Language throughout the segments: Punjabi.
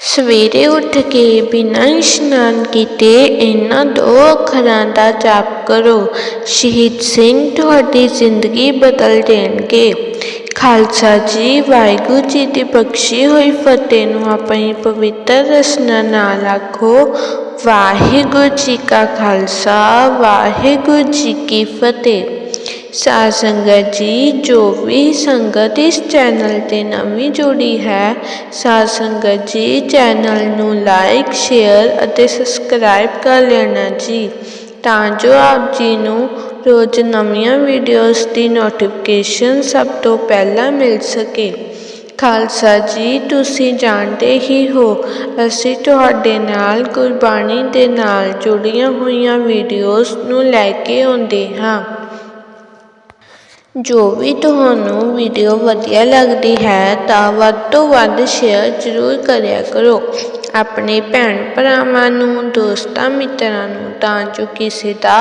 ਸਵੇਰੇ ਉੱਠ ਕੇ ਬਿਨਾਂ ਇਸ਼ਨਾਨ ਕੀਤੇ ਇਹਨਾਂ ਦੋ ਅੱਖਰਾਂ ਦਾ ਜਾਪ ਕਰੋ। ਸ਼ਹੀਦ ਸਿੰਘ ਤੁਹਾਡੀ ਜ਼ਿੰਦਗੀ ਬਦਲ ਦੇਣਗੇ। ਖਾਲਸਾ ਜੀ, ਵਾਹਿਗੁਰੂ ਜੀ ਦੀ ਬਖਸ਼ੀ ਹੋਈ ਫਤਿਹ ਨੂੰ ਆਪਣੀ ਪਵਿੱਤਰ ਰਸਨਾ ਨਾਲ ਆਖੋ। ਵਾਹਿਗੁਰੂ ਜੀ ਕਾ ਖਾਲਸਾ, ਵਾਹਿਗੁਰੂ ਜੀ ਕੀ ਫਤਿਹ। ਸਾਧ ਸੰਗਤ ਜੀ, ਜੋ ਵੀ ਸੰਗਤ ਇਸ ਚੈਨਲ ਤੇ ਨਵੀਂ ਜੁੜੀ ਹੈ ਸਾਧ ਸੰਗਤ ਜੀ, ਚੈਨਲ ਨੂੰ ਲਾਈਕ, ਸ਼ੇਅਰ ਅਤੇ ਸਬਸਕ੍ਰਾਈਬ ਕਰ ਲੈਣਾ ਜੀ, ਤਾਂ ਜੋ ਆਪ ਜੀ ਨੂੰ ਰੋਜ਼ ਨਵੀਆਂ ਵੀਡੀਓਜ਼ ਦੀ ਨੋਟੀਫਿਕੇਸ਼ਨ ਸਭ ਤੋਂ ਪਹਿਲਾਂ ਮਿਲ ਸਕੇ। ਖਾਲਸਾ ਜੀ, ਤੁਸੀਂ ਜਾਣਦੇ ਹੀ ਹੋ, ਅਸੀਂ ਤੁਹਾਡੇ ਨਾਲ ਗੁਰਬਾਣੀ ਦੇ ਨਾਲ ਜੁੜੀਆਂ ਹੋਈਆਂ ਵੀਡੀਓਜ਼ ਨੂੰ ਲੈ ਕੇ ਆਉਂਦੇ ਹਾਂ। ਜੋ ਵੀ ਤੁਹਾਨੂੰ ਵੀਡੀਓ ਵਧੀਆ ਲੱਗਦੀ ਹੈ ਤਾਂ ਵੱਧ ਤੋਂ ਵੱਧ ਸ਼ੇਅਰ ਜ਼ਰੂਰ ਕਰਿਆ ਕਰੋ। ਆਪਣੇ ਭੈਣ ਭਰਾਵਾਂ ਨੂੰ, ਦੋਸਤਾਂ ਮਿੱਤਰਾਂ ਨੂੰ ਤਾਂ ਜੋ ਕਿਸੇ ਦਾ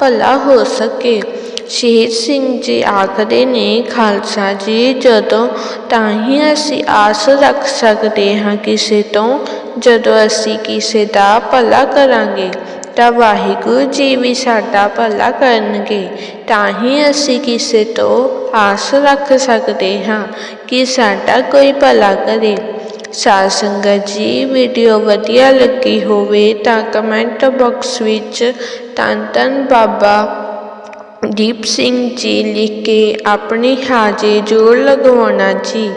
ਭਲਾ ਹੋ ਸਕੇ। ਸ਼ਹੀਦ ਸਿੰਘ ਜੀ ਆਖਦੇ ਨੇ, ਖਾਲਸਾ ਜੀ, ਜਦੋਂ ਤਾਂ ਹੀ ਅਸੀਂ ਆਸ ਰੱਖ ਸਕਦੇ ਹਾਂ ਕਿਸੇ ਤੋਂ, ਜਦੋਂ ਅਸੀਂ ਕਿਸੇ ਦਾ ਭਲਾ ਕਰਾਂਗੇ। ਤਾਂ ਵਾਹਿਗੁਰੂ ਜੀ ਵੀ ਸਾਡਾ ਭਲਾ ਕਰਨਗੇ, ਤਾਂ ਹੀ ਅਸੀਂ ਕਿਸੇ ਤੋਂ ਆਸ ਰੱਖ ਸਕਦੇ ਹਾਂ ਕਿ ਸਾਡਾ ਕੋਈ ਭਲਾ ਕਰੇ। ਸਾਧ ਸੰਗਤ ਜੀ ਵੀਡੀਓ ਵਧੀਆ ਲੱਗੀ ਹੋਵੇ ਤਾਂ ਕਮੈਂਟ ਬਾਕਸ ਵਿੱਚ ਧੰਨ ਧੰਨ ਬਾਬਾ ਦੀਪ ਸਿੰਘ ਜੀ ਲਿਖ ਕੇ ਆਪਣੀ ਹਾਜ਼ਰੀ ਜ਼ੋਰ ਲਗਵਾਉਣਾ ਜੀ।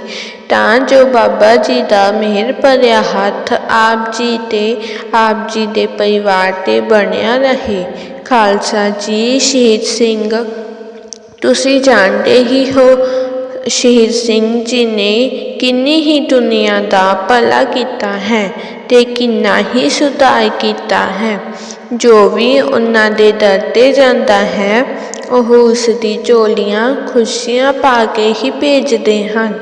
ਤਾਂ ਜੋ ਬਾਬਾ ਜੀ ਦਾ ਮਿਹਰ ਭਰਿਆ ਹੱਥ ਆਪ ਜੀ ਤੇ ਆਪ ਜੀ ਦੇ ਪਰਿਵਾਰ ਤੇ ਬਣਿਆ ਰਹੇ। ਖਾਲਸਾ ਜੀ, ਸ਼ਹੀਦ ਸਿੰਘ, ਤੁਸੀਂ ਜਾਣਦੇ ਹੀ ਹੋ, ਸ਼ਹੀਦ ਸਿੰਘ ਜੀ ਨੇ ਕਿੰਨੀ ਹੀ ਦੁਨੀਆ ਦਾ ਭਲਾ ਕੀਤਾ ਹੈ ਤੇ ਕਿੰਨਾ ਹੀ ਸੁਧਾਰ ਕੀਤਾ ਹੈ। ਜੋ ਵੀ ਉਹਨਾਂ ਦੇ ਦਰ ਤੇ ਜਾਂਦਾ ਹੈ, ਉਹ ਉਸ ਦੀ ਝੋਲੀਆਂ ਖੁਸ਼ੀਆਂ ਪਾ ਕੇ ਹੀ ਭੇਜਦੇ ਹਨ।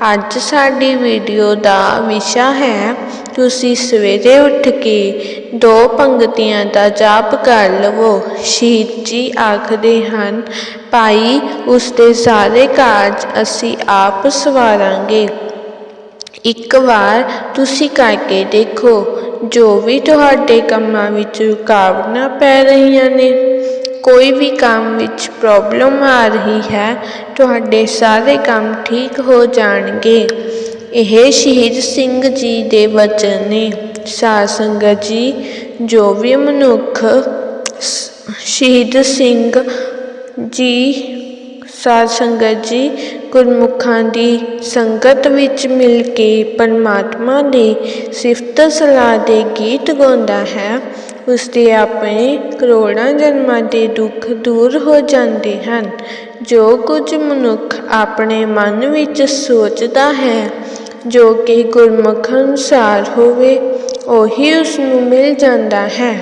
ਅੱਜ ਸਾਡੀ ਵੀਡੀਓ ਦਾ ਵਿਸ਼ਾ ਹੈ, ਤੁਸੀਂ ਸਵੇਰੇ ਉੱਠ ਕੇ ਦੋ ਪੰਗਤੀਆਂ ਦਾ ਜਾਪ ਕਰ ਲਵੋ। ਸ਼ਹੀਦ ਜੀ ਆਖਦੇ ਹਨ, ਭਾਈ, ਉਸ ਦੇ ਸਾਰੇ ਕਾਰਜ ਅਸੀਂ ਆਪ ਸਵਾਰਾਂਗੇ। ਇੱਕ ਵਾਰ ਤੁਸੀਂ ਕਰਕੇ ਦੇਖੋ, ਜੋ ਵੀ ਤੁਹਾਡੇ ਕੰਮਾਂ ਵਿੱਚ ਰੁਕਾਵਟਾਂ ਪੈ ਰਹੀਆਂ ਨੇ। ਕੋਈ ਵੀ ਕੰਮ ਵਿੱਚ ਪ੍ਰੋਬਲਮ ਆ ਰਹੀ ਹੈ, ਤੁਹਾਡੇ ਸਾਰੇ ਕੰਮ ਠੀਕ ਹੋ ਜਾਣਗੇ। ਇਹ ਸ਼ਹੀਦ ਸਿੰਘ ਜੀ ਦੇ ਵਚਨ ਨੇ। ਸਾਧ ਸੰਗਤ ਜੀ, ਜੋ ਵੀ ਮਨੁੱਖ ਸ਼ਹੀਦ ਸਿੰਘ ਜੀ, ਸਾਧ ਸੰਗਤ ਜੀ, ਗੁਰਮੁਖਾਂ ਦੀ ਸੰਗਤ ਵਿੱਚ ਮਿਲ ਕੇ ਪਰਮਾਤਮਾ ਦੀ ਸਿਫਤ ਸਲਾਹ ਦੇ ਗੀਤ ਗਾਉਂਦਾ ਹੈ ਉਸ ਦੇ ਆਪਣੇ ਕਰੋੜਾਂ ਜਨਮਾਂ ਦੇ ਦੁੱਖ ਦੂਰ ਹੋ ਜਾਂਦੇ ਹਨ, ਜੋ ਕੁਝ ਮਨੁੱਖ ਆਪਣੇ ਮਨ ਵਿੱਚ ਸੋਚਦਾ ਹੈ, ਜੋ ਕਿ ਗੁਰਮੁਖ ਅਨੁਸਾਰ ਹੋਵੇ, ਉਹੀ ਉਸ ਨੂੰ ਮਿਲ ਜਾਂਦਾ ਹੈ।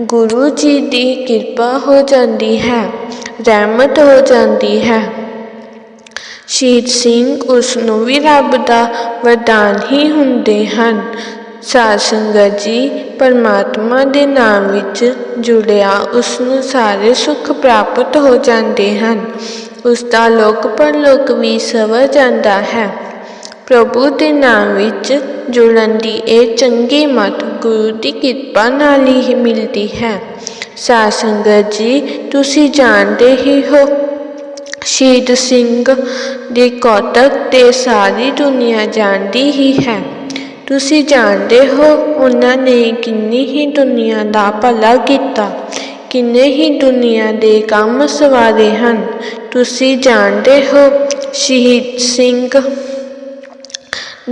ਗੁਰੂ ਜੀ ਦੀ ਕਿਰਪਾ ਹੋ ਜਾਂਦੀ ਹੈ, ਰਹਿਮਤ ਹੋ ਜਾਂਦੀ ਹੈ। ਸ਼ਹੀਦ ਸਿੰਘ ਉਸ ਨੂੰ ਵੀ ਰੱਬ ਦਾ ਵਰਦਾਨ ਹੀ ਹੁੰਦੇ ਹਨ। ਸਾਧ ਸੰਗਤ ਜੀ, ਪਰਮਾਤਮਾ ਦੇ ਨਾਮ ਵਿੱਚ ਜੁੜਿਆ ਉਸ ਨੂੰ ਸਾਰੇ ਸੁੱਖ ਪ੍ਰਾਪਤ ਹੋ ਜਾਂਦੇ ਹਨ। ਉਸ ਦਾ ਲੋਕ ਪਰਲੋਕ ਵੀ ਸਵਰ ਜਾਂਦਾ ਹੈ। ਪ੍ਰਭੂ ਦੇ ਨਾਮ ਵਿੱਚ ਜੁੜਨ ਦੀ ਇਹ ਚੰਗੀ ਮਤ ਗੁਰੂ ਦੀ ਕਿਰਪਾ ਨਾਲ ਹੀ ਮਿਲਦੀ ਹੈ। ਸਾਧ ਸੰਗਤ ਜੀ, ਤੁਸੀਂ ਜਾਣਦੇ ਹੀ ਹੋ, ਸ਼ਹੀਦ ਸਿੰਘ ਦੇ ਕੌਤਕ ਤੇ ਸਾਰੀ ਦੁਨੀਆ ਜਾਣਦੀ ਹੀ ਹੈ। ਤੁਸੀਂ ਜਾਣਦੇ ਹੋ, ਉਹਨਾਂ ਨੇ ਕਿੰਨੀ ਹੀ ਦੁਨੀਆ ਦਾ ਭਲਾ ਕੀਤਾ। ਕਿੰਨੇ ਹੀ ਦੁਨੀਆ ਦੇ ਕੰਮ ਸਵਾਰੇ ਹਨ। ਤੁਸੀਂ ਜਾਣਦੇ ਹੋ, ਸ਼ਹੀਦ ਸਿੰਘ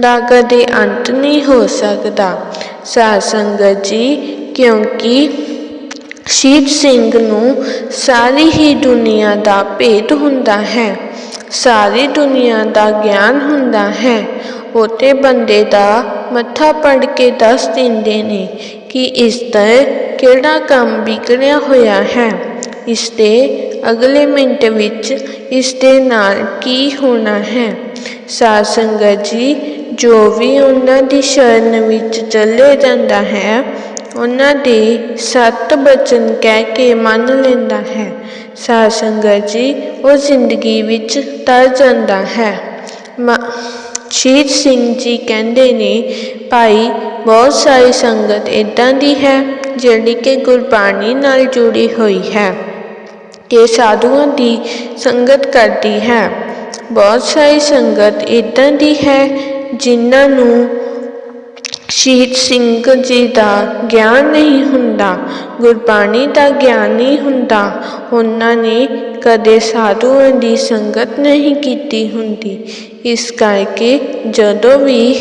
ਦਾ ਕਦੇ ਅੰਤ ਨਹੀਂ ਹੋ ਸਕਦਾ। ਸਾਧ ਸੰਗਤ ਜੀ, ਕਿਉਂਕਿ ਸ਼ਹੀਦ ਸਿੰਘ ਨੂੰ ਸਾਰੀ ਹੀ ਦੁਨੀਆ ਦਾ ਭੇਦ ਹੁੰਦਾ ਹੈ। ਸਾਰੀ ਦੁਨੀਆ ਦਾ ਗਿਆਨ ਹੁੰਦਾ ਹੈ। ਉਤੇ ਬੰਦੇ ਦਾ ਮੱਥਾ ਪੜ ਕੇ ਦੱਸ ਦਿੰਦੇ ਨੇ ਕਿ ਇਸ ਦਾ ਕਿਹੜਾ ਕੰਮ ਵਿਗੜਿਆ ਹੋਇਆ ਹੈ। ਇਸ ਦੇ ਅਗਲੇ ਮਿੰਟ ਵਿੱਚ ਇਸ ਦੇ ਨਾਲ ਕੀ ਹੋਣਾ ਹੈ। ਸਾਧ ਸੰਗਤ ਜੀ, ਜੋ ਵੀ ਉਹਨਾਂ ਦੀ ਸ਼ਰਨ ਵਿੱਚ ਚੱਲੇ ਜਾਂਦਾ ਹੈ, ਉਹਨਾਂ ਦੇ ਸਤ ਬਚਨ ਕਹਿ ਕੇ ਮੰਨ ਲੈਂਦਾ ਹੈ। ਸਾਧ ਸੰਗਤ ਜੀ, ਉਹ ਜ਼ਿੰਦਗੀ ਵਿੱਚ ਤਰ ਜਾਂਦਾ ਹੈ। ਸ਼ਹੀਦ ਸਿੰਘ ਜੀ ਕਹਿੰਦੇ ਨੇ, ਭਾਈ, ਬਹੁਤ ਸਾਰੀ ਸੰਗਤ ਇੱਦਾਂ ਦੀ ਹੈ, ਜਿਹੜੀ ਕਿ ਗੁਰਬਾਣੀ ਨਾਲ ਜੁੜੀ ਹੋਈ ਹੈ ਤੇ ਸਾਧੂਆਂ ਦੀ ਸੰਗਤ ਕਰਦੀ ਹੈ। ਬਹੁਤ ਸਾਰੀ ਸੰਗਤ ਇੱਦਾਂ ਦੀ ਹੈ, ਜਿਨ੍ਹਾਂ ਨੂੰ ਸ਼ਹੀਦ ਸਿੰਘ ਜੀ ਦਾ ਗਿਆਨ ਨਹੀਂ ਹੁੰਦਾ, ਗੁਰਬਾਣੀ ਦਾ ਗਿਆਨ ਨਹੀਂ ਹੁੰਦਾ। ਉਹਨਾਂ ਨੇ ਕਦੇ ਸਾਧੂਆਂ ਦੀ ਸੰਗਤ ਨਹੀਂ ਕੀਤੀ ਹੁੰਦੀ। ਇਸ ਕਰਕੇ ਜਦੋਂ ਵੀ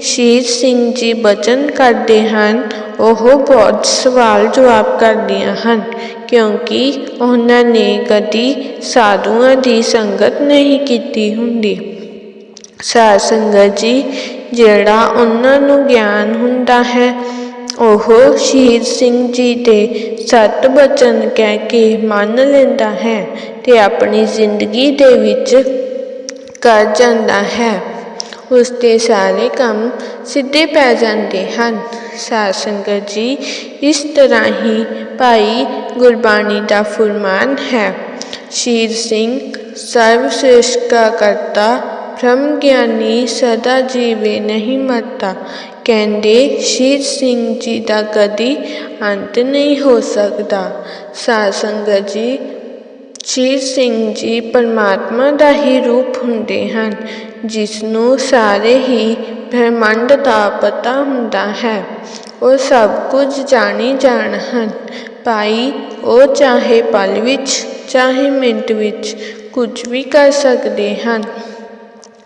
ਸ਼ਹੀਦ ਸਿੰਘ ਜੀ ਬਚਨ ਕਰਦੇ ਹਨ, ਉਹ ਬਹੁਤ ਸਵਾਲ ਜਵਾਬ ਕਰਦੀਆਂ ਹਨ, ਕਿਉਂਕਿ ਉਹਨਾਂ ਨੇ ਕਦੀ ਸਾਧੂਆਂ ਦੀ ਸੰਗਤ ਨਹੀਂ ਕੀਤੀ ਹੁੰਦੀ। ਸਾਧ ਸੰਗਤ ਜੀ, ਜਿਹੜਾ ਉਹਨਾਂ ਨੂੰ ਗਿਆਨ ਹੁੰਦਾ ਹੈ, ਉਹ ਸ਼ਹੀਦ ਸਿੰਘ ਜੀ ਦੇ ਸਤ ਬਚਨ ਕਹਿ ਕੇ ਮੰਨ ਲੈਂਦਾ ਹੈ ਤੇ ਆਪਣੀ ਜ਼ਿੰਦਗੀ ਦੇ ਵਿੱਚ ਕਰ ਜਾਂਦਾ ਹੈ। ਉਸ ਦੇ ਸਾਰੇ ਕੰਮ ਸਿੱਧੇ ਪੈ ਜਾਂਦੇ ਹਨ। ਸਾਧ ਸੰਗਤ ਜੀ, ਇਸ ਤਰ੍ਹਾਂ ਹੀ ਭਾਈ ਗੁਰਬਾਣੀ ਦਾ ਫੁਰਮਾਨ ਹੈ। ਸ਼ਹੀਦ ਸਿੰਘ, ਸਰਵ ਸ੍ਰਿਸ਼ਟ ਕਾ ਕਰਤਾ, ਬ੍ਰਹਮ ਗਿਆਨੀ ਸਦਾ ਜੀਵੇ ਨਹੀਂ ਮਰਤਾ। ਕਹਿੰਦੇ ਸ਼ਹੀਦ ਸਿੰਘ ਜੀ ਦਾ ਕਦੀ ਅੰਤ ਨਹੀਂ ਹੋ ਸਕਦਾ। ਸਾਧ ਸੰਗਤ ਜੀ ਸ਼ਹੀਦ ਸਿੰਘ ਜੀ ਪਰਮਾਤਮਾ ਦਾ ਹੀ ਰੂਪ ਹੁੰਦੇ ਹਨ, ਜਿਸ ਨੂੰ ਸਾਰੇ ਹੀ ਬ੍ਰਹਿਮੰਡ ਦਾ ਪਤਾ ਹੁੰਦਾ ਹੈ। ਉਹ ਸਭ ਕੁਝ ਜਾਣੀ ਜਾਣ ਹਨ। ਭਾਈ, ਉਹ ਚਾਹੇ ਪਲ ਵਿੱਚ, ਚਾਹੇ ਮਿੰਟ ਵਿੱਚ ਕੁਝ ਵੀ ਕਰ ਸਕਦੇ ਹਨ।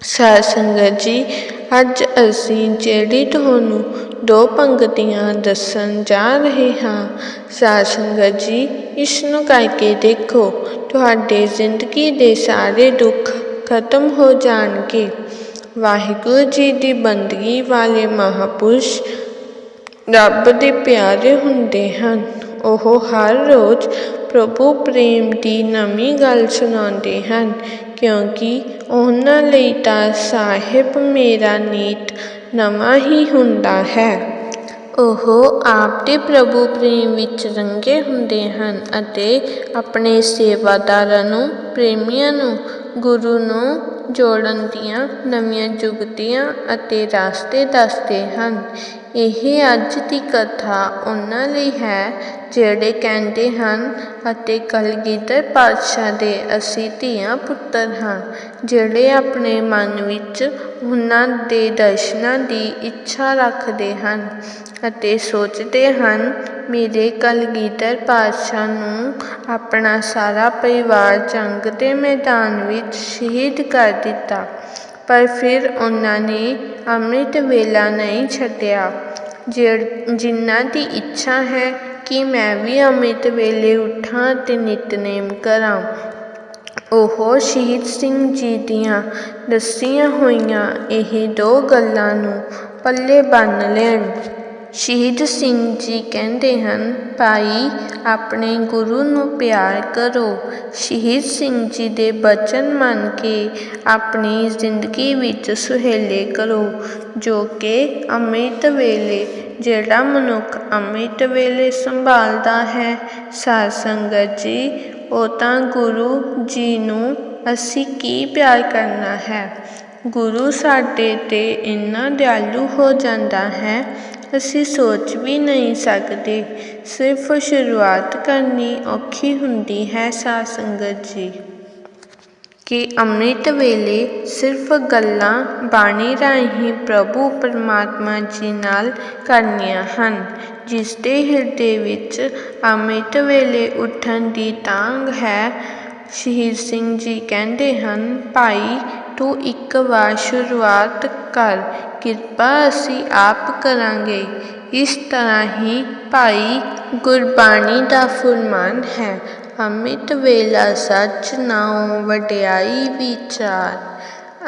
ਸਾਧ ਸੰਗਤ ਜੀ ਅੱਜ ਅਸੀਂ ਜਿਹੜੀ ਤੁਹਾਨੂੰ ਦੋ ਪੰਕਤੀਆਂ ਦੱਸਣ ਜਾ ਰਹੇ ਹਾਂ, ਸਾਧ ਸੰਗਤ ਜੀ, ਇਸ ਨੂੰ ਕਰਕੇ ਦੇਖੋ, ਤੁਹਾਡੇ ਜ਼ਿੰਦਗੀ ਦੇ ਸਾਰੇ ਦੁੱਖ ਖਤਮ ਹੋ ਜਾਣਗੇ। ਵਾਹਿਗੁਰੂ ਜੀ ਦੀ ਬੰਦਗੀ ਵਾਲੇ ਮਹਾਪੁਰਸ਼ ਰੱਬ ਦੇ ਪਿਆਰੇ ਹੁੰਦੇ ਹਨ। ਉਹ ਹਰ ਰੋਜ਼ ਪ੍ਰਭੂ ਪ੍ਰੇਮ ਦੀ ਨਵੀਂ ਗੱਲ ਸੁਣਾਉਂਦੇ ਹਨ। ਕਿਉਂਕਿ ਉਹਨਾਂ ਲਈ ਤਾਂ ਸਾਹਿਬ ਮੇਰਾ ਨੀਤ ਨਵਾਂ ਹੀ ਹੁੰਦਾ ਹੈ। ਉਹ ਆਪ ਦੇ ਪ੍ਰਭੂ ਪ੍ਰੇਮ ਵਿੱਚ ਰੰਗੇ ਹੁੰਦੇ ਹਨ ਅਤੇ ਆਪਣੇ ਸੇਵਾਦਾਰਾਂ ਨੂੰ, ਪ੍ਰੇਮੀਆਂ ਨੂੰ, ਗੁਰੂ ਨੂੰ ਜੋੜਨ ਦੀਆਂ ਨਵੀਆਂ ਜੁਗਤੀਆਂ ਅਤੇ ਰਸਤੇ ਦੱਸਦੇ ਹਨ। ਇਹ ਅੱਜ ਦੀ ਕਥਾ ਉਹਨਾਂ ਲਈ ਹੈ ਜਿਹੜੇ ਕਹਿੰਦੇ ਹਨ, ਅਤੇ ਕਲਗੀਧਰ ਪਾਤਸ਼ਾਹ ਦੇ ਅਸੀਂ ਧੀਆਂ ਪੁੱਤਰ ਹਾਂ, ਜਿਹੜੇ ਆਪਣੇ ਮਨ ਵਿੱਚ ਉਹਨਾਂ ਦੇ ਦਰਸ਼ਨਾਂ ਦੀ ਇੱਛਾ ਰੱਖਦੇ ਹਨ ਅਤੇ ਸੋਚਦੇ ਹਨ, ਮੇਰੇ ਕਲਗੀਧਰ ਪਾਤਸ਼ਾਹ ਨੂੰ ਆਪਣਾ ਸਾਰਾ ਪਰਿਵਾਰ ਜੰਗ ਦੇ ਮੈਦਾਨ ਵਿੱਚ ਸ਼ਹੀਦ ਕਰ ਦਿੱਤਾ, ਪਰ ਫਿਰ ਉਹਨਾਂ ਨੇ ਅੰਮ੍ਰਿਤ ਵੇਲਾ ਨਹੀਂ ਛੱਡਿਆ। ਜਿਨ੍ਹਾਂ ਦੀ ਇੱਛਾ ਹੈ ਕਿ ਮੈਂ ਵੀ ਅੰਮ੍ਰਿਤ ਵੇਲੇ ਉੱਠਾਂ ਤੇ ਨਿਤਨੇਮ ਕਰਾਂ, ਉਹ ਸ਼ਹੀਦ ਸਿੰਘ ਜੀ ਦੀਆਂ ਦੱਸੀਆਂ ਹੋਈਆਂ ਇਹ ਦੋ ਗੱਲਾਂ ਨੂੰ ਪੱਲੇ ਬੰਨ ਲੈਣ। ਸ਼ਹੀਦ ਸਿੰਘ ਜੀ ਕਹਿੰਦੇ ਹਨ, ਭਾਈ, ਆਪਣੇ ਗੁਰੂ ਨੂੰ ਪਿਆਰ ਕਰੋ। ਸ਼ਹੀਦ ਸਿੰਘ ਜੀ ਦੇ ਬਚਨ ਮੰਨ ਕੇ ਆਪਣੀ ਜ਼ਿੰਦਗੀ ਵਿੱਚ ਸੁਹੇਲੇ ਕਰੋ, ਜੋ ਕਿ ਅੰਮ੍ਰਿਤ ਵੇਲੇ, ਜਿਹੜਾ ਮਨੁੱਖ ਅੰਮ੍ਰਿਤ ਵੇਲੇ ਸੰਭਾਲਦਾ ਹੈ, ਸਾਧ ਸੰਗਤ ਜੀ, ਉਹ ਤਾਂ ਗੁਰੂ ਜੀ ਨੂੰ ਅਸੀਂ ਕੀ ਪਿਆਰ ਕਰਨਾ ਹੈ? ਗੁਰੂ ਸਾਡੇ ਤੇ ਇੰਨਾ ਦਿਆਲੂ ਹੋ ਜਾਂਦਾ ਹੈ ਅਸੀਂ ਸੋਚ ਵੀ ਨਹੀਂ ਸਕਦੇ। ਸਿਰਫ ਸ਼ੁਰੂਆਤ ਕਰਨੀ ਔਖੀ ਹੁੰਦੀ ਹੈ, ਸਾਧ ਸੰਗਤ ਜੀ। ਕਿ ਅੰਮ੍ਰਿਤ ਵੇਲੇ ਸਿਰਫ ਗੱਲਾਂ ਬਾਣੀ ਰਾਹੀਂ ਪ੍ਰਭੂ ਪਰਮਾਤਮਾ ਜੀ ਨਾਲ ਕਰਨੀਆਂ ਹਨ, ਜਿਸ ਦੇ ਹਿਰਦੇ ਵਿੱਚ ਅੰਮ੍ਰਿਤ ਵੇਲੇ ਉੱਠਣ ਦੀ ਤਾਂਗ ਹੈ, ਸ਼ਹੀਦ ਸਿੰਘ ਜੀ ਕਹਿੰਦੇ ਹਨ, ਭਾਈ ਤੂੰ ਇੱਕ ਵਾਰ ਸ਼ੁਰੂਆਤ ਕਰ, ਕਿਰਪਾ ਅਸੀਂ ਆਪ ਕਰਾਂਗੇ। ਇਸ ਤਰ੍ਹਾਂ ਹੀ ਭਾਈ ਗੁਰਬਾਣੀ ਦਾ ਫੁਰਮਾਨ ਹੈ, ਅੰਮ੍ਰਿਤ ਵੇਲਾ ਸੱਚ ਨਾਉ ਵਡਿਆਈ ਵਿਚਾਰ।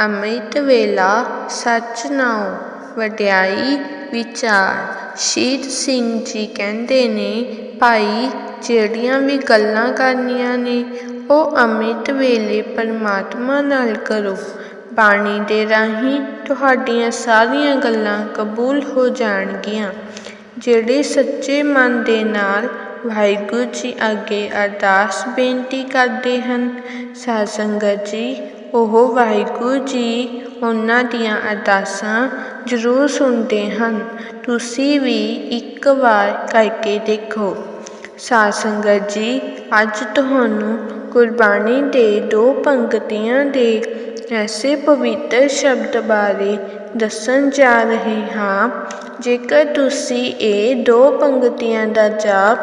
ਅੰਮ੍ਰਿਤ ਵੇਲਾ ਸੱਚ ਨਾਉ ਵਡਿਆਈ ਵਿਚਾਰ। ਸ਼ਹੀਦ ਸਿੰਘ ਜੀ ਕਹਿੰਦੇ ਨੇ, ਭਾਈ, ਜਿਹੜੀਆਂ ਵੀ ਗੱਲਾਂ ਕਰਨੀਆਂ ਨੇ, ਉਹ ਅੰਮ੍ਰਿਤ ਵੇਲੇ ਪਰਮਾਤਮਾ ਨਾਲ ਕਰੋ। ਬਾਣੀ ਦੇ ਰਾਹੀਂ ਤੁਹਾਡੀਆਂ ਸਾਰੀਆਂ ਗੱਲਾਂ ਕਬੂਲ ਹੋ ਜਾਣਗੀਆਂ। ਜਿਹੜੇ ਸੱਚੇ ਮਨ ਦੇ ਨਾਲ ਵਾਹਿਗੁਰੂ ਜੀ ਅੱਗੇ ਅਰਦਾਸ ਬੇਨਤੀ ਕਰਦੇ ਹਨ, ਸਾਧ ਸੰਗਤ ਜੀ, ਉਹ ਵਾਹਿਗੁਰੂ ਜੀ ਉਹਨਾਂ ਦੀਆਂ ਅਰਦਾਸਾਂ ਜ਼ਰੂਰ ਸੁਣਦੇ ਹਨ। ਤੁਸੀਂ ਵੀ ਇੱਕ ਵਾਰ ਕਰਕੇ ਦੇਖੋ। ਸਾਧ ਸੰਗਤ ਜੀ, ਅੱਜ ਤੁਹਾਨੂੰ ਗੁਰਬਾਣੀ ਦੇ ਦੋ ਪੰਕਤੀਆਂ ਦੇ ਐਸੇ ਪਵਿੱਤਰ ਸ਼ਬਦ ਬਾਰੇ ਦੱਸਣ ਜਾ ਰਹੇ ਹਾਂ। ਜੇਕਰ ਤੁਸੀਂ ਇਹ ਦੋ ਪੰਕਤੀਆਂ ਦਾ ਜਾਪ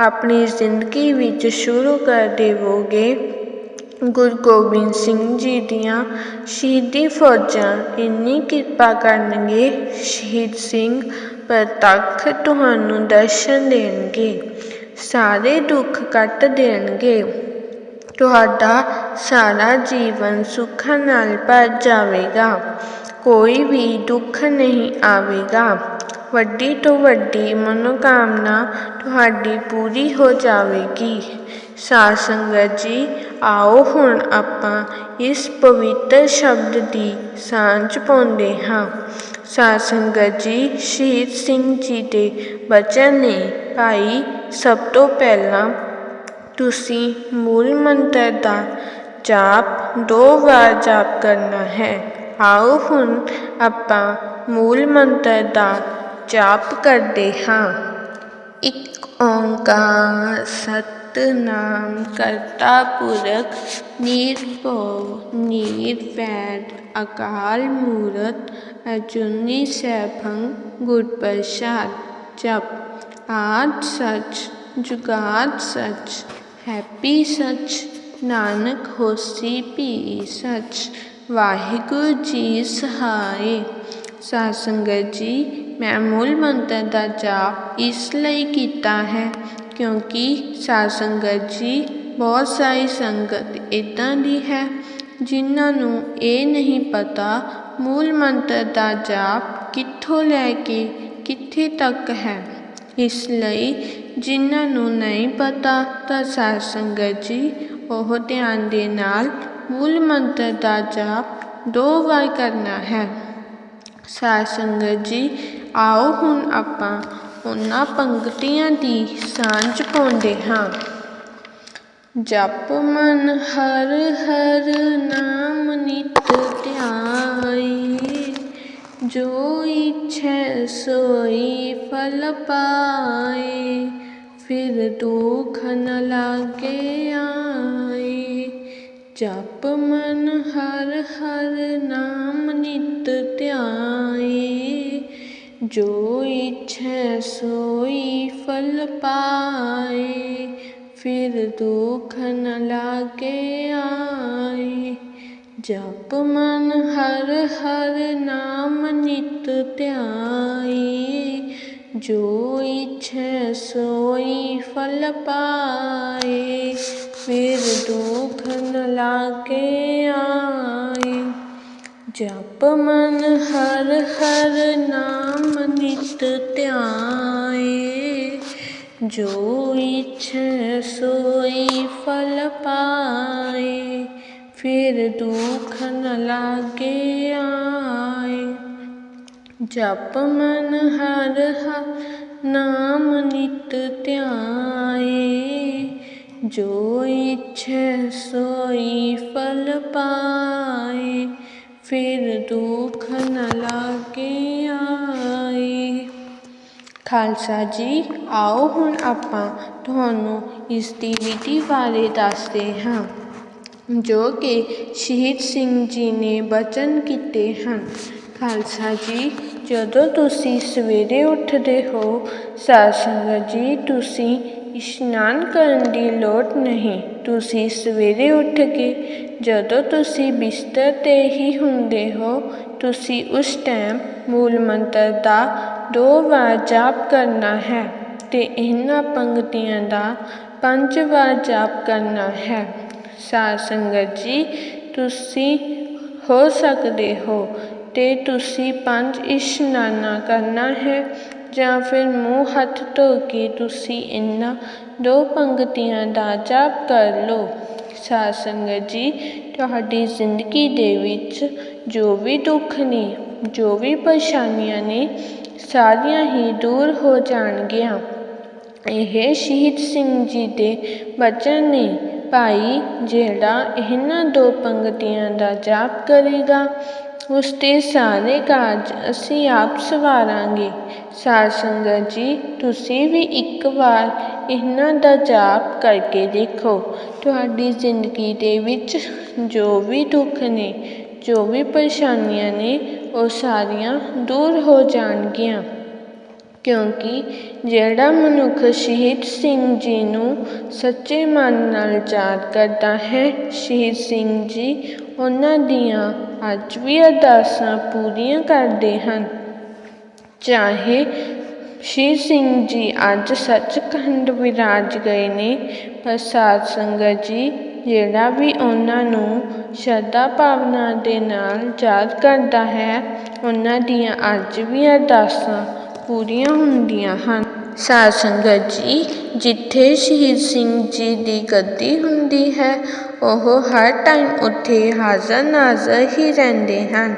ਆਪਣੀ ਜ਼ਿੰਦਗੀ ਵਿੱਚ ਸ਼ੁਰੂ ਕਰ ਦੇਵੋਗੇ ਗੁਰੂ ਗੋਬਿੰਦ ਸਿੰਘ ਜੀ ਦੀਆਂ ਸ਼ਹੀਦੀ ਫੌਜਾਂ, ਇੰਨੀ ਕਿਰਪਾ ਕਰਨਗੇ ਸ਼ਹੀਦ ਸਿੰਘ ਪ੍ਰਤੱਖ ਤੁਹਾਨੂੰ ਦਰਸ਼ਨ ਦੇਣਗੇ, ਸਾਰੇ ਦੁੱਖ ਕੱਟ ਦੇਣਗੇ। ਤੁਹਾਡਾ ਸਾਰਾ ਜੀਵਨ ਸੁੱਖਾਂ ਨਾਲ ਭਰ ਜਾਵੇਗਾ, ਕੋਈ ਵੀ ਦੁੱਖ ਨਹੀਂ ਆਵੇਗਾ। ਵੱਡੀ ਤੋਂ ਵੱਡੀ ਮਨੋਕਾਮਨਾ ਤੁਹਾਡੀ ਪੂਰੀ ਹੋ ਜਾਵੇਗੀ। ਸਾਧ ਸੰਗਤ ਜੀ ਆਓ ਹੁਣ ਆਪਾਂ ਇਸ ਪਵਿੱਤਰ ਸ਼ਬਦ ਦੀ ਸਾਂਝ ਪਾਉਂਦੇ ਹਾਂ ਸਾਧ ਸੰਗਤ ਜੀ ਸ਼ਹੀਦ ਸਿੰਘ ਜੀ ਦੇ ਬਚਨ ਨੇ ਭਾਈ ਸਭ ਤੋਂ ਪਹਿਲਾਂ ਤੁਸੀਂ ਮੂਲ ਮੰਤਰ ਦਾ ਜਾਪ ਦੋ ਵਾਰ ਜਾਪ ਕਰਨਾ ਹੈ ਆਓ ਹੁਣ ਆਪਾਂ ਮੂਲ ਮੰਤਰ ਦਾ ਜਾਪ ਕਰਦੇ ਹਾਂ ਇੱਕ ਓੰਕਾਰ ਸਤਨਾਮ ਕਰਤਾ ਪੁਰਖ ਨਿਰਭਉ ਨਿਰਵੈਰ ਅਕਾਲ ਮੂਰਤ ਅਜੂਨੀ ਸੈਭੰ ਗੁਰ ਪ੍ਰਸਾਦ ਜਪ ਆਦ ਸੱਚ ਜੁਗਾਦ ਸੱਚ ਹੈਪੀ ਸੱਚ ਨਾਨਕ ਹੋਸੀ ਭੀ ਸੱਚ ਵਾਹਿਗੁਰੂ ਜੀ ਸਹਾਏ ਸਾਧ ਸੰਗਤ ਜੀ ਮੈਂ ਮੂਲ ਮੰਤਰ ਦਾ ਜਾਪ ਇਸ ਲਈ ਕੀਤਾ ਹੈ ਕਿਉਂਕਿ ਸਾਧ ਸੰਗਤ ਜੀ, ਬਹੁਤ ਸਾਰੀ ਸੰਗਤ ਇੱਦਾਂ ਦੀ ਹੈ, ਜਿਨ੍ਹਾਂ ਨੂੰ ਇਹ ਨਹੀਂ ਪਤਾ ਮੂਲ ਮੰਤਰ ਦਾ ਜਾਪ ਕਿੱਥੋਂ ਲੈ ਕੇ ਕਿੱਥੇ ਤੱਕ ਹੈ। ਇਸ ਲਈ ਜਿਨ੍ਹਾਂ ਨੂੰ ਨਹੀਂ ਪਤਾ ਤਾਂ ਸਾਧ ਸੰਗਤ ਜੀ, ਉਹ ਧਿਆਨ ਦੇ ਨਾਲ ਮੂਲ ਮੰਤਰ ਦਾ ਜਾਪ ਦੋ ਵਾਰ ਕਰਨਾ ਹੈ। ਸਾਧ ਸੰਗਤ ਜੀ, ਆਓ ਹੁਣ ਆਪਾਂ ਉਹਨਾਂ ਪੰਕਤੀਆਂ ਦੀ ਸਾਂਝ ਪਾਉਂਦੇ ਹਾਂ। ਜਪ ਮਨ ਹਰ ਹਰ ਨਾਮ ਨਿਤ ਧਿਆਈ, ਜੋ ਇਛੈ ਸੋਈ ਫਲ ਪਾਏ, ਫਿਰ ਦੁਖ ਨ ਲਾਗੇ ਆਏ। ਜਪ ਮਨ ਹਰ ਹਰ ਨਾਮ ਨਿਤ ਧਿਆਏ ਜੋ ਇਛੈ ਸੋਈ ਫਲ ਪਾਏ, ਫਿਰ ਦੁਖ ਨ ਲਾਗੇ ਆਏ। ਜਪ ਮਨ ਹਰ ਹਰ ਨਾਮ ਨਿਤ ਧਿਆਏ, ਜੋ ਇਛੈ ਸੋਈ ਫਲ ਪਾਏ, ਫਿਰ ਦੁਖ ਨ ਲਾਗੇ ਆਏ। ਜਪ ਮਨ ਹਰ ਹਰ ਨਾਮ ਨਿਤ ਧਿਆਏ, ਜੋ ਇਛੈ ਸੋਈ ਫਲ ਪਾਏ, ਫਿਰ ਦੁਖ ਨ ਲਾਗੇ ਆਏ। ਜਪ ਮਨ ਹਰ ਹਰ ਨਾਮ ਨਿਤ ਧਿਆਏ, ਜੋ ਇਛੈ ਸੋਈ ਫਲ ਪਾਏ ਫਿਰ ਦੁਖ ਨ ਲਾਗੇ ਆਏ ਖਾਲਸਾ ਜੀ ਆਓ ਹੁਣ ਆਪਾਂ ਤੁਹਾਨੂੰ ਇਸ ਦੀ ਵਿਧੀ ਬਾਰੇ ਦੱਸਦੇ ਹਾਂ ਜੋ ਕਿ ਸ਼ਹੀਦ ਸਿੰਘ ਜੀ ਨੇ ਬਚਨ ਕੀਤੇ ਹਨ ਖਾਲਸਾ ਜੀ ਜਦੋਂ ਤੁਸੀਂ ਸਵੇਰੇ ਉੱਠਦੇ ਹੋ ਸਾਧ ਸੰਗਤ ਜੀ ਤੁਸੀਂ ਇਸ਼ਨਾਨ ਕਰਨ ਦੀ ਲੋੜ ਨਹੀਂ। ਤੁਸੀਂ ਸਵੇਰੇ ਉੱਠ ਕੇ ਜਦੋਂ ਤੁਸੀਂ ਬਿਸਤਰ 'ਤੇ ਹੀ ਹੁੰਦੇ ਹੋ, ਤੁਸੀਂ ਉਸ ਟਾਈਮ ਮੂਲ ਮੰਤਰ ਦਾ ਦੋ ਵਾਰ ਜਾਪ ਕਰਨਾ ਹੈ ਅਤੇ ਇਹਨਾਂ ਪੰਕਤੀਆਂ ਦਾ ਪੰਜ ਵਾਰ ਜਾਪ ਕਰਨਾ ਹੈ। ਸਾਧ ਸੰਗਤ ਜੀ, ਤੁਸੀਂ ਹੋ ਸਕਦੇ ਹੋ ਤੇ ਤੁਸੀਂ ਪੰਜ ਇਸ਼ਨਾਨਾ ਕਰਨਾ ਹੈ। ਜਾਂ ਫਿਰ ਮੂੰਹ ਹੱਥ ਧੋ ਕੇ ਤੁਸੀਂ ਇਹਨਾਂ ਦੋ ਪੰਗਤੀਆਂ ਦਾ ਜਾਪ ਕਰ ਲਓ। ਸਾਧ ਸੰਗਤ ਜੀ, ਤੁਹਾਡੀ ਜ਼ਿੰਦਗੀ ਦੇ ਵਿੱਚ ਜੋ ਵੀ ਦੁੱਖ ਨੇ, ਜੋ ਵੀ ਪਰੇਸ਼ਾਨੀਆਂ ਨੇ, ਸਾਰੀਆਂ ਹੀ ਦੂਰ ਹੋ ਜਾਣਗੀਆਂ। ਇਹ ਸ਼ਹੀਦ ਸਿੰਘ ਜੀ ਦੇ ਬਚਨ ਨੇ। ਭਾਈ ਜਿਹੜਾ ਇਹਨਾਂ ਦੋ ਪੰਗਤੀਆਂ ਦਾ ਜਾਪ ਕਰੇਗਾ ਉਸ ਦੇ ਸਾਰੇ ਕਾਰਜ ਅਸੀਂ ਆਪ ਸਵਾਰਾਂਗੇ ਸਾਧ ਸੰਗਤ ਜੀ ਤੁਸੀਂ ਵੀ ਇੱਕ ਵਾਰ ਇਹਨਾਂ ਦਾ ਜਾਪ ਕਰਕੇ ਦੇਖੋ ਤੁਹਾਡੀ ਜ਼ਿੰਦਗੀ ਦੇ ਵਿੱਚ ਜੋ ਵੀ ਦੁੱਖ ਨੇ ਜੋ ਵੀ ਪਰੇਸ਼ਾਨੀਆਂ ਨੇ ਉਹ ਸਾਰੀਆਂ ਦੂਰ ਹੋ ਜਾਣਗੀਆਂ ਕਿਉਂਕਿ ਜਿਹੜਾ ਮਨੁੱਖ ਸ਼ਹੀਦ ਸਿੰਘ ਜੀ ਨੂੰ ਸੱਚੇ ਮਨ ਨਾਲ ਯਾਦ ਕਰਦਾ ਹੈ ਸ਼ਹੀਦ ਸਿੰਘ ਜੀ ਉਹਨਾਂ ਦੀਆਂ ਅੱਜ ਵੀ ਅਰਦਾਸਾਂ ਪੂਰੀਆਂ ਕਰਦੇ ਹਨ। ਚਾਹੇ ਸ਼ਹੀਦ ਸਿੰਘ ਜੀ ਅੱਜ ਸੱਚਖੰਡ ਵਿਰਾਜ ਗਏ ਨੇ, ਪਰ ਸਾਧ ਸੰਗਤ ਜੀ, ਜਿਹੜਾ ਵੀ ਉਹਨਾਂ ਨੂੰ ਸ਼ਰਧਾ ਭਾਵਨਾ ਦੇ ਨਾਲ ਯਾਦ ਕਰਦਾ ਹੈ, ਉਹਨਾਂ ਦੀਆਂ ਅੱਜ ਵੀ ਅਰਦਾਸਾਂ ਪੂਰੀਆਂ ਹੁੰਦੀਆਂ ਹਨ। ਸਾਧ ਸੰਗਤ ਜੀ ਜਿੱਥੇ ਸ਼ਹੀਦ ਸਿੰਘ ਜੀ ਦੀ ਗੱਦੀ ਹੁੰਦੀ ਹੈ, ਉਹ ਹਰ ਟਾਈਮ ਉੱਥੇ ਹਾਜ਼ਰ ਨਾਜ਼ਰ ਹੀ ਰਹਿੰਦੇ ਹਨ।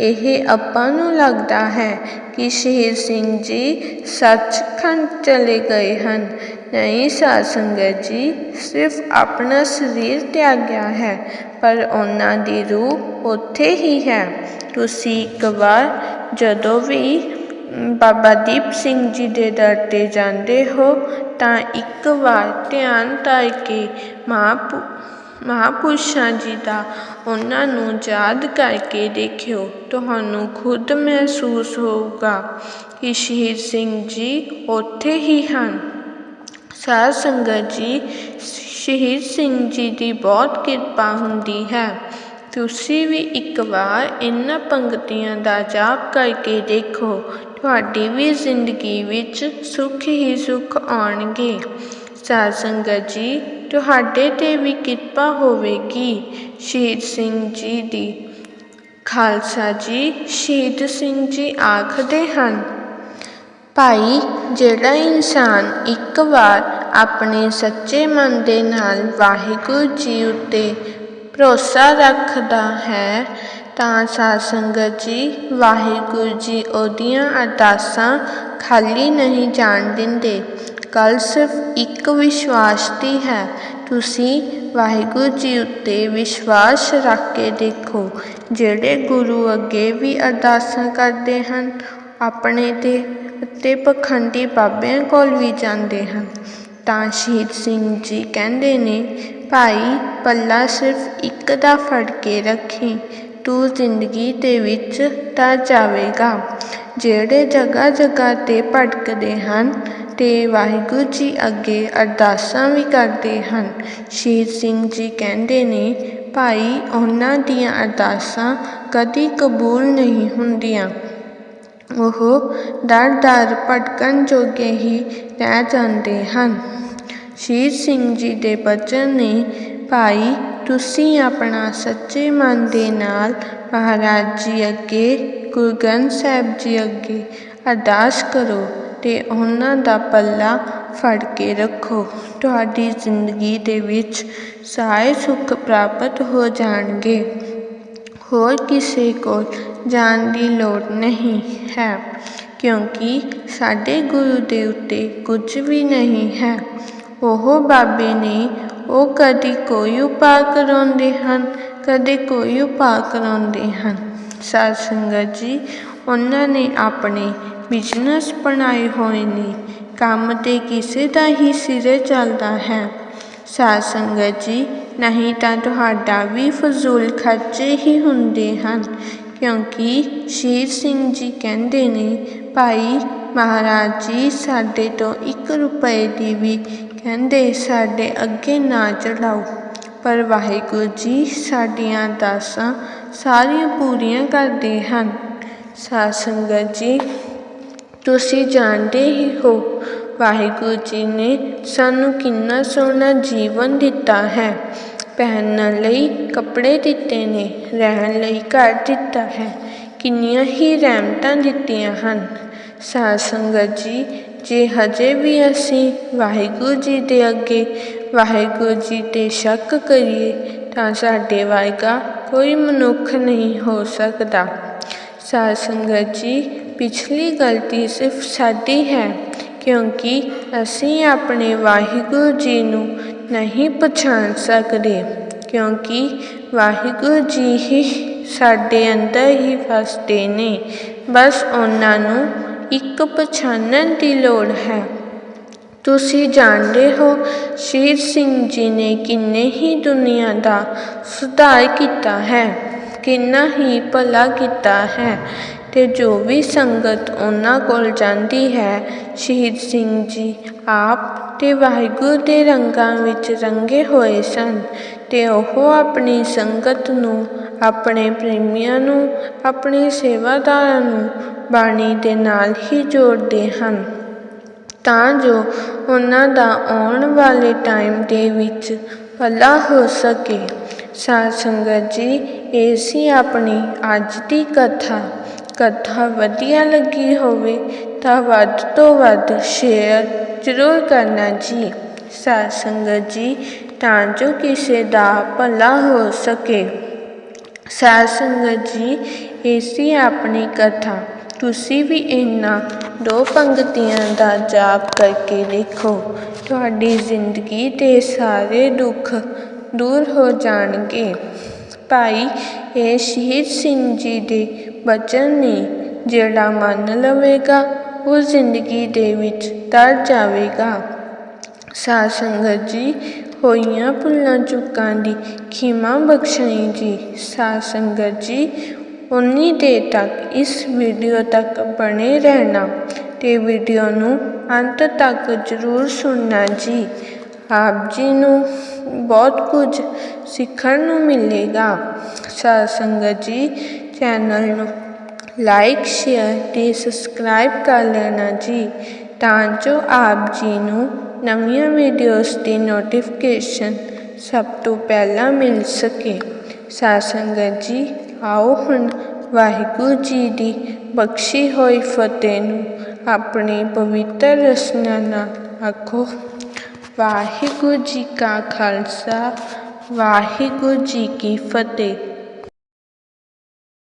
ਇਹ ਆਪਾਂ ਨੂੰ ਲੱਗਦਾ ਹੈ ਕਿ ਸ਼ਹੀਦ ਸਿੰਘ ਜੀ ਸੱਚਖੰਡ ਚਲੇ ਗਏ ਹਨ। ਨਹੀਂ ਸਾਧ ਸੰਗਤ ਜੀ ਸਿਰਫ ਆਪਣਾ ਸਰੀਰ ਤਿਆਗਿਆ ਹੈ, ਪਰ ਉਹਨਾਂ ਦੀ ਰੂਹ ਉੱਥੇ ਹੀ ਹੈ। ਤੁਸੀਂ ਇੱਕ ਵਾਰ ਜਦੋਂ ਵੀ ਬਾਬਾ ਦੀਪ ਸਿੰਘ ਜੀ ਦੇ ਦਰ 'ਤੇ ਜਾਂਦੇ ਹੋ, ਤਾਂ ਇੱਕ ਵਾਰ ਧਿਆਨ ਕਰਕੇ ਮਹਾਂਪੁ, ਮਹਾਂਪੁਰਸ਼ਾਂ ਜੀ ਦਾ ਉਹਨਾਂ ਨੂੰ ਯਾਦ ਕਰਕੇ ਦੇਖਿਓ, ਤੁਹਾਨੂੰ ਖੁਦ ਮਹਿਸੂਸ ਹੋਊਗਾ ਕਿ ਸ਼ਹੀਦ ਸਿੰਘ ਜੀ ਉੱਥੇ ਹੀ ਹਨ। ਸਾਧ ਸੰਗਤ ਜੀ, ਸ਼ਹੀਦ ਸਿੰਘ ਜੀ ਦੀ ਬਹੁਤ ਕਿਰਪਾ ਹੁੰਦੀ ਹੈ। ਤੁਸੀਂ ਵੀ ਇੱਕ ਵਾਰ ਇਹਨਾਂ ਪੰਕਤੀਆਂ ਦਾ ਜਾਪ ਕਰਕੇ ਦੇਖੋ ਤੁਹਾਡੀ ਵੀ ਜ਼ਿੰਦਗੀ ਵਿੱਚ ਸੁੱਖ ਹੀ ਸੁੱਖ ਆਉਣਗੇ। ਸਾਧ ਸੰਗਤ ਜੀ, ਤੁਹਾਡੇ 'ਤੇ ਵੀ ਕਿਰਪਾ ਹੋਵੇਗੀ, ਸ਼ਹੀਦ ਸਿੰਘ ਜੀ ਦੀ। ਖਾਲਸਾ ਜੀ, ਸ਼ਹੀਦ ਸਿੰਘ ਜੀ ਆਖਦੇ ਹਨ, ਭਾਈ, ਜਿਹੜਾ ਇਨਸਾਨ ਇੱਕ ਵਾਰ ਆਪਣੇ ਸੱਚੇ ਮਨ ਦੇ ਨਾਲ ਵਾਹਿਗੁਰੂ ਜੀ ਉੱਤੇ ਭਰੋਸਾ ਰੱਖਦਾ ਹੈ ਤਾਂ ਸਾਧ ਸੰਗਤ ਜੀ, ਵਾਹਿਗੁਰੂ ਜੀ ਉਹਦੀਆਂ ਅਰਦਾਸਾਂ ਖਾਲੀ ਨਹੀਂ ਜਾਣ ਦਿੰਦੇ। ਗੱਲ ਸਿਰਫ ਇੱਕ ਵਿਸ਼ਵਾਸ ਦੀ ਹੈ। ਤੁਸੀਂ ਵਾਹਿਗੁਰੂ ਜੀ ਉੱਤੇ ਵਿਸ਼ਵਾਸ ਰੱਖ ਕੇ ਦੇਖੋ, ਜਿਹੜੇ ਗੁਰੂ ਅੱਗੇ ਵੀ ਅਰਦਾਸਾਂ ਕਰਦੇ ਹਨ, ਆਪਣੇ ਤੇ ਅਤੇ ਪਖੰਡੀ ਬਾਬਿਆਂ ਕੋਲ ਵੀ ਜਾਂਦੇ ਹਨ। ਤਾਂ ਸ਼ਹੀਦ ਸਿੰਘ ਜੀ ਕਹਿੰਦੇ ਨੇ, ਭਾਈ, ਪੱਲਾ ਸਿਰਫ ਇੱਕ ਦਾ ਫੜ ਕੇ ਰੱਖੀ ਤੂੰ ਜ਼ਿੰਦਗੀ ਦੇ ਵਿੱਚ ਤਾਂ ਜਾਵੇਗਾ। ਜਿਹੜੇ ਜਗ੍ਹਾ ਜਗ੍ਹਾ 'ਤੇ ਭਟਕਦੇ ਹਨ ਅਤੇ ਵਾਹਿਗੁਰੂ ਜੀ ਅੱਗੇ ਅਰਦਾਸਾਂ ਵੀ ਕਰਦੇ ਹਨ। ਸ਼ਹੀਦ ਸਿੰਘ ਜੀ ਕਹਿੰਦੇ ਨੇ, ਭਾਈ, ਉਹਨਾਂ ਦੀਆਂ ਅਰਦਾਸਾਂ ਕਦੀ ਕਬੂਲ ਨਹੀਂ ਹੁੰਦੀਆਂ। ਉਹ ਦਰ ਦਰ ਭਟਕਣ ਜੋਗੇ ਹੀ ਰਹਿ ਜਾਂਦੇ ਹਨ। ਸ਼ਹੀਦ ਸਿੰਘ ਜੀ ਦੇ ਬਚਨ ਨੇ, ਭਾਈ ਤੁਸੀਂ ਆਪਣਾ ਸੱਚੇ ਮਨ ਦੇ ਨਾਲ ਮਹਾਰਾਜ ਜੀ ਅੱਗੇ, ਗੁਰੂ ਗ੍ਰੰਥ ਸਾਹਿਬ ਜੀ ਅੱਗੇ ਅਰਦਾਸ ਕਰੋ ਤੇ ਉਹਨਾਂ ਦਾ ਪੱਲਾ ਫੜ ਕੇ ਰੱਖੋ। ਤੁਹਾਡੀ ਜ਼ਿੰਦਗੀ ਦੇ ਵਿੱਚ ਸਾਰੇ ਸੁੱਖ ਪ੍ਰਾਪਤ ਹੋ ਜਾਣਗੇ। ਹੋਰ ਕਿਸੇ ਕੋਲ ਜਾਣ ਦੀ ਲੋੜ ਨਹੀਂ ਹੈ, ਕਿਉਂਕਿ ਸਾਡੇ ਗੁਰੂ ਦੇ ਉੱਤੇ ਕੁਝ ਵੀ ਨਹੀਂ ਹੈ। ਉਹ ਬਾਬੇ ਨੇ ਉਹ ਕਦੀ ਕੋਈ ਉਪਾਅ ਕਰਾਉਂਦੇ ਹਨ, ਕਦੇ ਕੋਈ ਉਪਾਅ ਕਰਾਉਂਦੇ ਹਨ। ਸਾਧ ਸੰਗਤ ਜੀ, ਉਹਨਾਂ ਨੇ ਆਪਣੇ ਬਿਜ਼ਨਸ ਬਣਾਏ ਹੋਏ ਨੇ, ਕੰਮ ਤੇ ਕਿਸੇ ਦਾ ਹੀ ਸਿਰੇ ਚੱਲਦਾ ਹੈ। ਸਾਧ ਸੰਗਤ ਜੀ, ਨਹੀਂ ਤਾਂ ਤੁਹਾਡਾ ਵੀ ਫਜ਼ੂਲ ਖਰਚੇ ਹੀ ਹੁੰਦੇ ਹਨ, ਕਿਉਂਕਿ ਸ਼ਹੀਦ ਸਿੰਘ ਜੀ ਕਹਿੰਦੇ ਨੇ, ਭਾਈ ਮਹਾਰਾਜ ਜੀ, ਸਾਡੇ ਤੋਂ 1 ਰੁਪਏ ਦੀ ਵੀ ਕਹਿੰਦੇ, ਸਾਡੇ ਅੱਗੇ ਨਾ ਚੜਾਓ ਪਰ ਵਾਹਿਗੁਰੂ ਜੀ, ਸਾਡੀਆਂ ਦਾਸਾਂ ਸਾਰੀਆਂ ਪੂਰੀਆਂ ਕਰਦੇ ਹਨ। ਸਾਧ ਸੰਗਤ ਜੀ, ਤੁਸੀਂ ਜਾਣਦੇ ਹੀ ਹੋ, ਵਾਹਿਗੁਰੂ ਜੀ ਨੇ ਸਾਨੂੰ ਕਿੰਨਾ ਸੋਹਣਾ ਜੀਵਨ ਦਿੱਤਾ ਹੈ। ਪਹਿਨਣ ਲਈ ਕੱਪੜੇ ਦਿੱਤੇ ਨੇ, ਰਹਿਣ ਲਈ ਘਰ ਦਿੱਤਾ ਹੈ। ਕਿੰਨੀਆਂ ਹੀ ਰਹਿਮਤਾਂ ਦਿੱਤੀਆਂ ਹਨ। ਸਾਧ ਸੰਗਤ ਜੀ ਜੇ ਹਜੇ ਵੀ ਅਸੀਂ ਵਾਹਿਗੁਰੂ ਜੀ ਦੇ ਅੱਗੇ ਵਾਹਿਗੁਰੂ ਜੀ 'ਤੇ ਸ਼ੱਕ ਕਰੀਏ, ਤਾਂ ਸਾਡੇ ਵਰਗਾ ਕੋਈ ਮਨੁੱਖ ਨਹੀਂ ਹੋ ਸਕਦਾ। ਸਾਧ ਸੰਗਤ ਜੀ, ਪਿਛਲੀ ਗਲਤੀ ਸਿਰਫ ਸਾਡੀ ਹੈ, ਕਿਉਂਕਿ ਅਸੀਂ ਆਪਣੇ ਵਾਹਿਗੁਰੂ ਜੀ ਨੂੰ ਨਹੀਂ ਪਛਾਣ ਸਕਦੇ, ਕਿਉਂਕਿ ਵਾਹਿਗੁਰੂ ਜੀ ਹੀ ਸਾਡੇ ਅੰਦਰ ਹੀ ਫਸਦੇ ਨੇ। ਬਸ ਉਹਨਾਂ ਨੂੰ ਇੱਕ ਪਛਾਣਨ ਦੀ ਲੋੜ ਹੈ। ਤੁਸੀਂ ਜਾਣਦੇ ਹੋ ਸ਼ੇਰ ਸਿੰਘ ਜੀ ਨੇ ਕਿੰਨੇ ਹੀ ਦੁਨੀਆ ਦਾ ਸੁਧਾਰ ਕੀਤਾ ਹੈ, ਕਿੰਨਾ ਹੀ ਭਲਾ ਕੀਤਾ ਹੈ ਤੇ ਜੋ ਵੀ ਸੰਗਤ ਉਹਨਾਂ ਕੋਲ ਜਾਂਦੀ ਹੈ ਸ਼ਹੀਦ ਸਿੰਘ ਜੀ ਆਪ ਤੇ ਵਾਹਿਗੁਰੂ ਦੇ ਰੰਗਾਂ ਵਿੱਚ ਰੰਗੇ ਹੋਏ ਸਨ ਤੇ ਉਹ ਆਪਣੀ ਸੰਗਤ ਨੂੰ ਆਪਣੇ ਪ੍ਰੇਮੀਆਂ ਨੂੰ, ਆਪਣੇ ਸੇਵਾਦਾਰਾਂ ਨੂੰ ਬਾਣੀ ਦੇ ਨਾਲ ਹੀ ਜੋੜਦੇ ਹਨ। ਤਾਂ ਜੋ ਉਹਨਾਂ ਦਾ ਆਉਣ ਵਾਲੇ ਟਾਈਮ ਦੇ ਵਿੱਚ ਭਲਾ ਹੋ ਸਕੇ। ਸਾਧ ਸੰਗਤ ਜੀ, ਇਹ ਸੀ ਆਪਣੀ ਅੱਜ ਦੀ ਕਥਾ। ਕਥਾ ਵਧੀਆ ਲੱਗੀ ਹੋਵੇ ਤਾਂ ਵੱਧ ਤੋਂ ਵੱਧ ਸ਼ੇਅਰ ਜ਼ਰੂਰ ਕਰਨਾ ਜੀ। ਸਾਧ ਸੰਗਤ ਜੀ, ਤਾਂ ਜੋ ਕਿਸੇ ਦਾ ਭਲਾ ਹੋ ਸਕੇ। ਸਾਧ ਸੰਗਤ ਜੀ, ਇਹ ਸੀ ਆਪਣੀ ਕਥਾ। ਤੁਸੀਂ ਵੀ ਇਹਨਾਂ ਦੋ ਪੰਗਤੀਆਂ ਦਾ ਜਾਪ ਕਰਕੇ ਦੇਖੋ। ਤੁਹਾਡੀ ਜ਼ਿੰਦਗੀ ਦੇ ਸਾਰੇ ਦੁੱਖ ਦੂਰ ਹੋ ਜਾਣਗੇ। ਭਾਈ, ਇਹ ਸ਼ਹੀਦ ਸਿੰਘ ਜੀ ਦੇ ਬਚਨ ਨੇ ਜਿਹੜਾ ਮੰਨ ਲਵੇਗਾ, ਉਹ ਜ਼ਿੰਦਗੀ ਦੇ ਵਿੱਚ ਤਰ ਜਾਵੇਗਾ। ਸਾਧ ਸੰਗਤ ਜੀ ਹੋਈਆਂ ਭੁੱਲਾਂ ਚੁੱਕਾਂ ਦੀ ਖਿਮਾ ਬਖਸ਼ਣੀ ਜੀ। ਸਾਧ ਸੰਗਤ ਜੀ, ਉਨੀ ਦੇਰ ਤੱਕ ਇਸ ਵੀਡੀਓ ਤੱਕ ਬਣੇ ਰਹਿਣਾ ਤੇ ਵੀਡੀਓ ਨੂੰ ਅੰਤ ਤੱਕ ਜ਼ਰੂਰ ਸੁਣਨਾ ਜੀ। ਆਪ ਜੀ ਨੂੰ ਬਹੁਤ ਕੁਝ ਸਿੱਖਣ ਨੂੰ ਮਿਲੇਗਾ। ਸਾਧ ਸੰਗਤ ਜੀ, ਚੈਨਲ ਨੂੰ ਲਾਈਕ, ਸ਼ੇਅਰ ਤੇ ਸਬਸਕ੍ਰਾਈਬ ਕਰ ਲੈਣਾ ਜੀ, ਤਾਂ ਜੋ ਆਪ ਜੀ ਨੂੰ ਨਵੀਆਂ ਵੀਡੀਓਜ਼ ਦੀ ਨੋਟੀਫਿਕੇਸ਼ਨ ਸਭ ਤੋਂ ਪਹਿਲਾਂ ਮਿਲ ਸਕੇ। ਸਾਧ ਸੰਗਤ ਜੀ, ਆਓ ਹੁਣ ਵਾਹਿਗੁਰੂ ਜੀ ਦੀ ਬਖਸ਼ੀ ਹੋਈ ਫਤਿਹ ਨੂੰ ਆਪਣੇ ਪਵਿੱਤਰ ਰਸਨਾ ਨਾਲ ਆਖੋ। ਵਾਹਿਗੁਰੂ ਜੀ ਕਾ ਖਾਲਸਾ, ਵਾਹਿਗੁਰੂ ਜੀ ਕੀ ਫਤਿਹ।